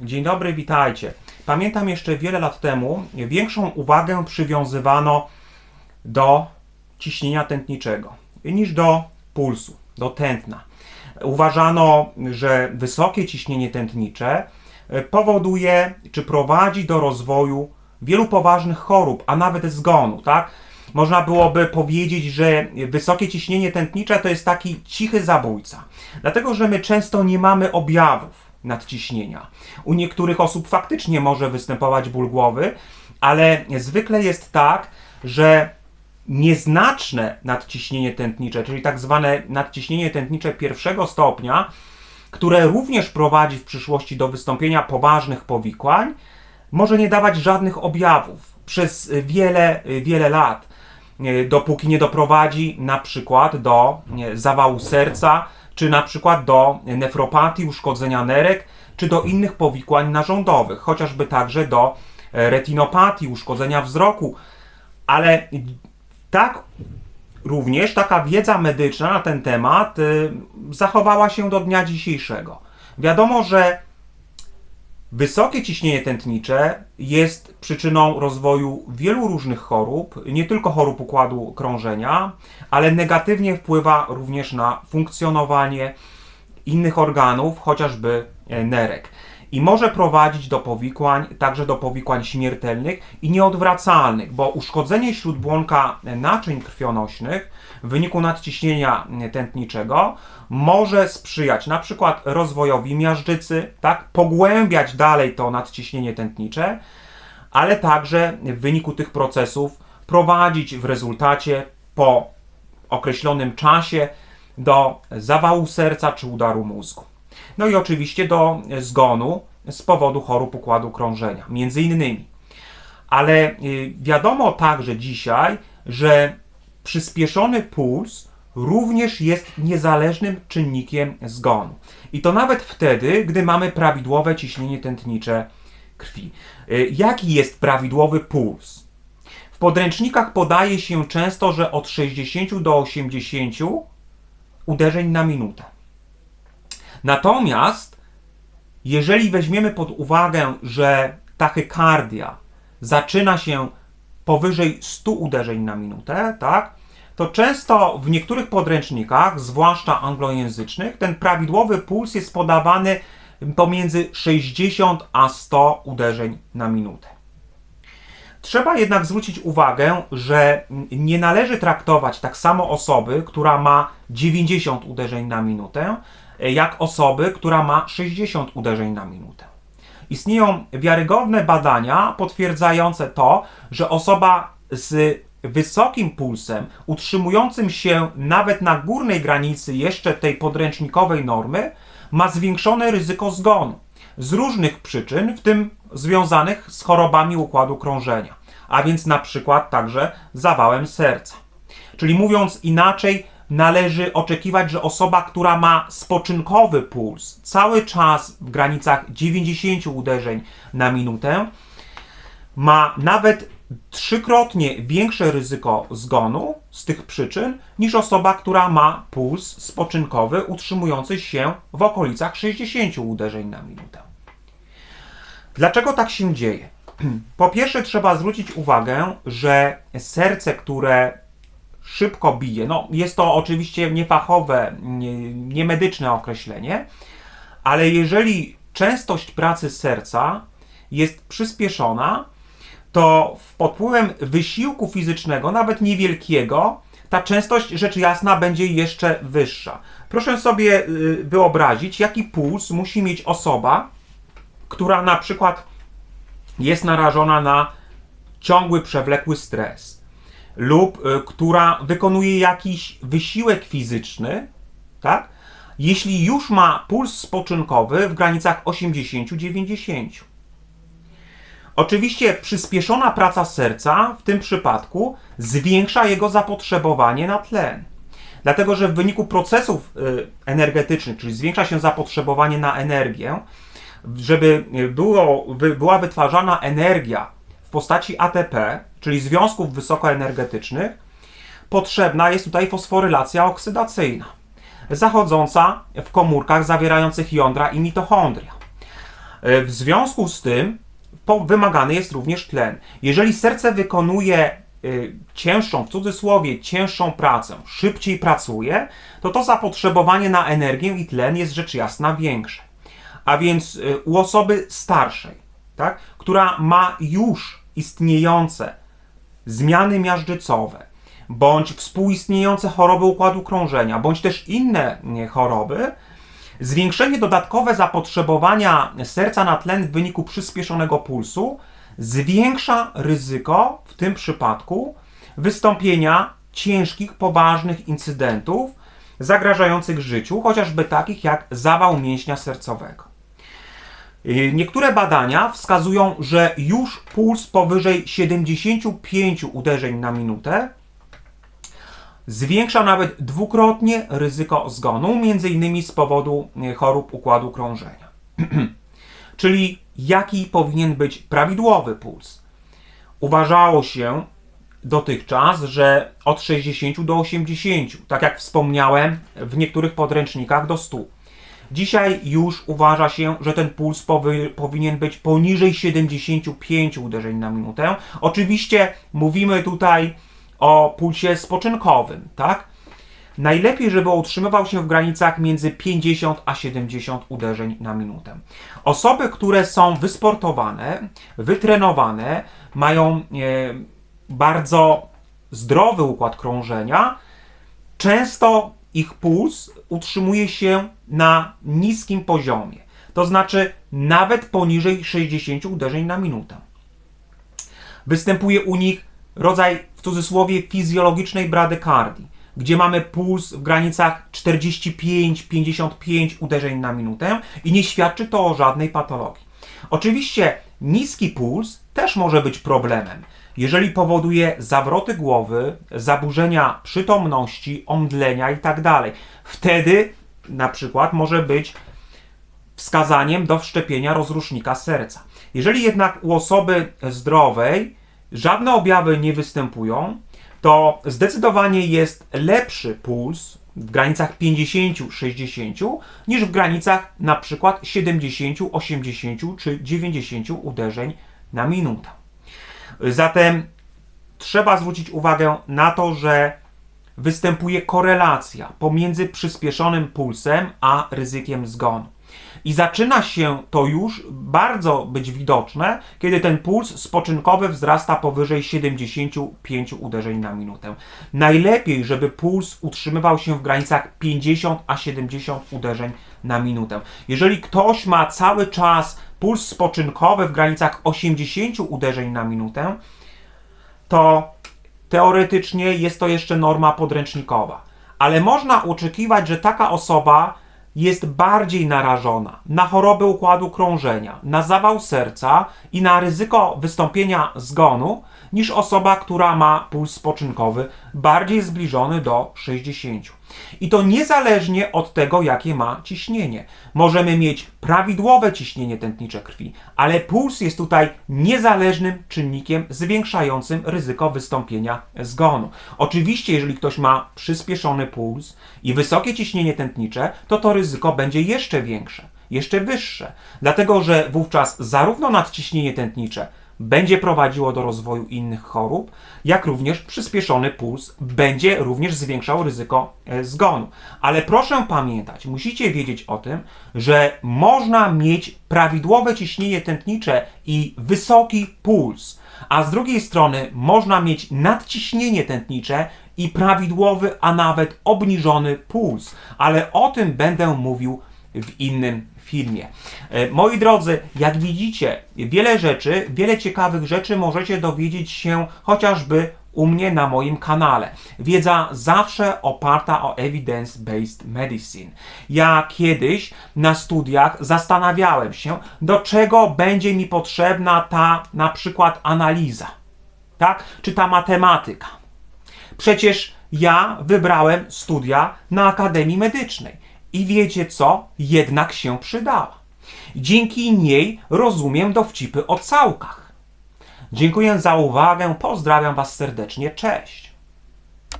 Dzień dobry, witajcie. Pamiętam jeszcze wiele lat temu większą uwagę przywiązywano do ciśnienia tętniczego niż do pulsu, do tętna. Uważano, że wysokie ciśnienie tętnicze powoduje czy prowadzi do rozwoju wielu poważnych chorób, a nawet zgonu, tak? Można byłoby powiedzieć, że wysokie ciśnienie tętnicze to jest taki cichy zabójca, dlatego że my często nie mamy objawów nadciśnienia. U niektórych osób faktycznie może występować ból głowy, ale zwykle jest tak, że nieznaczne nadciśnienie tętnicze, czyli tak zwane nadciśnienie tętnicze pierwszego stopnia, które również prowadzi w przyszłości do wystąpienia poważnych powikłań, może nie dawać żadnych objawów przez wiele, wiele lat, e, dopóki nie doprowadzi na przykład do e, zawału serca, czy na przykład do nefropatii, uszkodzenia nerek, czy do innych powikłań narządowych, chociażby także do e, retinopatii, uszkodzenia wzroku. Ale tak również taka wiedza medyczna na ten temat y, zachowała się do dnia dzisiejszego. Wiadomo, że wysokie ciśnienie tętnicze jest przyczyną rozwoju wielu różnych chorób, nie tylko chorób układu krążenia, ale negatywnie wpływa również na funkcjonowanie innych organów, chociażby nerek. I może prowadzić do powikłań, także do powikłań śmiertelnych i nieodwracalnych, bo uszkodzenie śródbłonka naczyń krwionośnych w wyniku nadciśnienia tętniczego może sprzyjać na przykład rozwojowi miażdżycy, tak, pogłębiać dalej to nadciśnienie tętnicze, ale także w wyniku tych procesów prowadzić w rezultacie po określonym czasie do zawału serca czy udaru mózgu. No i oczywiście do zgonu z powodu chorób układu krążenia, między innymi. Ale y, wiadomo także dzisiaj, że przyspieszony puls również jest niezależnym czynnikiem zgonu. I to nawet wtedy, gdy mamy prawidłowe ciśnienie tętnicze krwi. Y, jaki jest prawidłowy puls? W podręcznikach podaje się często, że od 60 do 80 uderzeń na minutę. Natomiast jeżeli weźmiemy pod uwagę, że tachykardia zaczyna się powyżej 100 uderzeń na minutę, tak, to często w niektórych podręcznikach, zwłaszcza anglojęzycznych, ten prawidłowy puls jest podawany pomiędzy 60 a 100 uderzeń na minutę. Trzeba jednak zwrócić uwagę, że nie należy traktować tak samo osoby, która ma 90 uderzeń na minutę, jak osoby, która ma 60 uderzeń na minutę. Istnieją wiarygodne badania potwierdzające to, że osoba z wysokim pulsem, utrzymującym się nawet na górnej granicy jeszcze tej podręcznikowej normy, ma zwiększone ryzyko zgonu z różnych przyczyn, w tym związanych z chorobami układu krążenia, a więc na przykład także zawałem serca. Czyli mówiąc inaczej, należy oczekiwać, że osoba, która ma spoczynkowy puls cały czas w granicach 90 uderzeń na minutę, ma nawet trzykrotnie większe ryzyko zgonu z tych przyczyn niż osoba, która ma puls spoczynkowy utrzymujący się w okolicach 60 uderzeń na minutę. Dlaczego tak się dzieje? Po pierwsze, trzeba zwrócić uwagę, że serce, które szybko bije. No, jest to oczywiście niefachowe, niemedyczne nie określenie, ale jeżeli częstość pracy serca jest przyspieszona, to pod wpływem wysiłku fizycznego, nawet niewielkiego, ta częstość rzecz jasna będzie jeszcze wyższa. Proszę sobie y, wyobrazić, jaki puls musi mieć osoba, która na przykład jest narażona na ciągły, przewlekły stres lub y, która wykonuje jakiś wysiłek fizyczny, tak? Jeśli już ma puls spoczynkowy w granicach 80-90. Oczywiście przyspieszona praca serca w tym przypadku zwiększa jego zapotrzebowanie na tlen. Dlatego, że w wyniku procesów y, energetycznych, czyli zwiększa się zapotrzebowanie na energię, żeby było, była wytwarzana energia w postaci ATP, czyli związków wysokoenergetycznych, potrzebna jest tutaj fosforylacja oksydacyjna, zachodząca w komórkach zawierających jądra i mitochondria. E, W związku z tym wymagany jest również tlen. Jeżeli serce wykonuje y, cięższą, w cudzysłowie, cięższą pracę, szybciej pracuje, to to zapotrzebowanie na energię i tlen jest rzecz jasna większe. A więc y, u osoby starszej, tak, która ma już istniejące zmiany miażdżycowe, bądź współistniejące choroby układu krążenia, bądź też inne choroby, zwiększenie dodatkowe zapotrzebowania serca na tlen w wyniku przyspieszonego pulsu zwiększa ryzyko w tym przypadku wystąpienia ciężkich, poważnych incydentów zagrażających życiu, chociażby takich jak zawał mięśnia sercowego. Y, Niektóre badania wskazują, że już puls powyżej 75 uderzeń na minutę zwiększa nawet dwukrotnie ryzyko zgonu, m.in. z powodu y, chorób układu krążenia. Czyli jaki powinien być prawidłowy puls? Uważało się dotychczas, że od 60 do 80, tak jak wspomniałem, w niektórych podręcznikach do 100. Dzisiaj już uważa się, że ten puls powy, powinien być poniżej 75 uderzeń na minutę. Oczywiście mówimy tutaj o pulsie spoczynkowym, tak? Najlepiej, żeby utrzymywał się w granicach między 50 a 70 uderzeń na minutę. Osoby, które są wysportowane, wytrenowane, mają e, bardzo zdrowy układ krążenia, często ich puls utrzymuje się na niskim poziomie, to znaczy nawet poniżej 60 uderzeń na minutę. Występuje u nich rodzaj w cudzysłowie fizjologicznej bradykardii, gdzie mamy puls w granicach 45-55 uderzeń na minutę i nie świadczy to o żadnej patologii. Oczywiście niski puls też może być problemem, jeżeli powoduje zawroty głowy, zaburzenia przytomności, omdlenia itd. Wtedy na przykład może być wskazaniem do wszczepienia rozrusznika serca. Jeżeli jednak u osoby zdrowej żadne objawy nie występują, to zdecydowanie jest lepszy puls w granicach 50-60 niż w granicach na przykład 70, 80 czy 90 uderzeń na minutę. Zatem trzeba zwrócić uwagę na to, że występuje korelacja pomiędzy przyspieszonym pulsem a ryzykiem zgonu. I zaczyna się to już bardzo być widoczne, kiedy ten puls spoczynkowy wzrasta powyżej 75 uderzeń na minutę. Najlepiej, żeby puls utrzymywał się w granicach 50 a 70 uderzeń na minutę. Jeżeli ktoś ma cały czas puls spoczynkowy w granicach 80 uderzeń na minutę, to teoretycznie jest to jeszcze norma podręcznikowa. Ale można oczekiwać, że taka osoba jest bardziej narażona na choroby układu krążenia, na zawał serca i na ryzyko wystąpienia zgonu niż osoba, która ma puls spoczynkowy bardziej zbliżony do 60. I to niezależnie od tego, jakie ma ciśnienie. Możemy mieć prawidłowe ciśnienie tętnicze krwi, ale puls jest tutaj niezależnym czynnikiem zwiększającym ryzyko wystąpienia zgonu. Oczywiście, jeżeli ktoś ma przyspieszony puls i wysokie ciśnienie tętnicze, to to ryzyko będzie jeszcze większe, jeszcze wyższe, dlatego że wówczas zarówno nadciśnienie tętnicze będzie prowadziło do rozwoju innych chorób, jak również przyspieszony puls będzie również zwiększał ryzyko e, zgonu. Ale proszę pamiętać, musicie wiedzieć o tym, że można mieć prawidłowe ciśnienie tętnicze i wysoki puls, a z drugiej strony można mieć nadciśnienie tętnicze i prawidłowy, a nawet obniżony puls. Ale o tym będę mówił w innym filmie. E, Moi drodzy, jak widzicie, wiele rzeczy, wiele ciekawych rzeczy możecie dowiedzieć się chociażby u mnie na moim kanale. Wiedza zawsze oparta o evidence-based medicine. Ja kiedyś na studiach zastanawiałem się, do czego będzie mi potrzebna ta na przykład analiza, tak? Czy ta matematyka. Przecież ja wybrałem studia na Akademii Medycznej. I wiecie co? Jednak się przydała. Dzięki niej rozumiem dowcipy o całkach. Dziękuję za uwagę, pozdrawiam Was serdecznie, cześć.